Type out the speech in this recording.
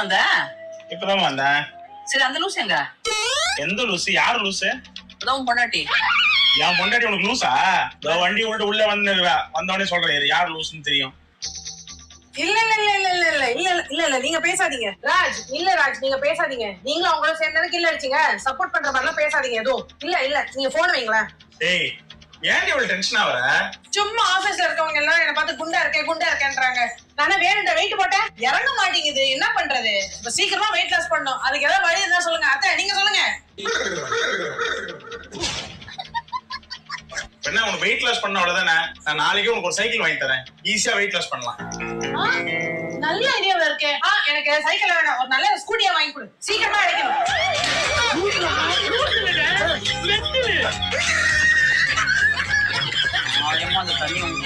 வந்த? இப்பதான் வந்தேன் சரி அந்த லூஸ் எங்க? எந்த லூசு? யாரு லூசு? அதான் பொண்டாட்டி. என் பொண்டாட்டி உனக்கு லூசா? இதோ வண்டி விட்டு உள்ள வந்து வந்தவொடனே சொல்றேன் இது யார் லூசுன்னு தெரியும். இல்ல இல்ல இல்ல இல்ல இல்ல இல்ல இல்ல இல்ல இல்ல இல்ல நீங்க பேசாதீங்க. ராஜ் இல்ல ராஜ் நீங்க பேசாதீங்க. நீங்களும் அவங்கள சேர்ந்ததுக்கு இல்ல அடிச்சீங்க. சப்போர்ட் பண்ற மாதிரிலாம் பேசாதீங்க எதுவும் இல்ல இல்ல நீங்க போன் வைங்களேன். டேய் ஏன் இவ்வளவு டென்ஷன் ஆகுற? சும்மா ஆபீஸ்ல இருக்கவங்க எல்லாம் என்ன பார்த்து குண்டா இருக்கேன் குண்டா இருக்கேன்றாங்க. நானே வேணுண்ட வெயிட் போட்டேன்? இறங்க மாட்டேங்குது. என்ன பண்றது? இப்ப சீக்கிரமா வெயிட் லாஸ் பண்ணணும். அதுக்கு ஏதாவது வழி இருந்தா சொல்லுங்க. அத்தை நீங்க சொல்லுங்க. என்ன உனக்கு வெயிட் லாஸ் பண்ண அவ்வளவுதானே? நான் நாளைக்கு உனக்கு ஒரு சைக்கிள் வாங்கி தரேன். ஈஸியா வெயிட் லாஸ் பண்ணலாம். நல்ல ஐடியாவா இருக்கு. ஆ எனக்கு சைக்கிள் வேணாம். ஒரு நல்ல ஸ்கூட்டியா வாங்கி கொடு. சீக்கிரமா நியாயமா அந்த தண்ணி வந்து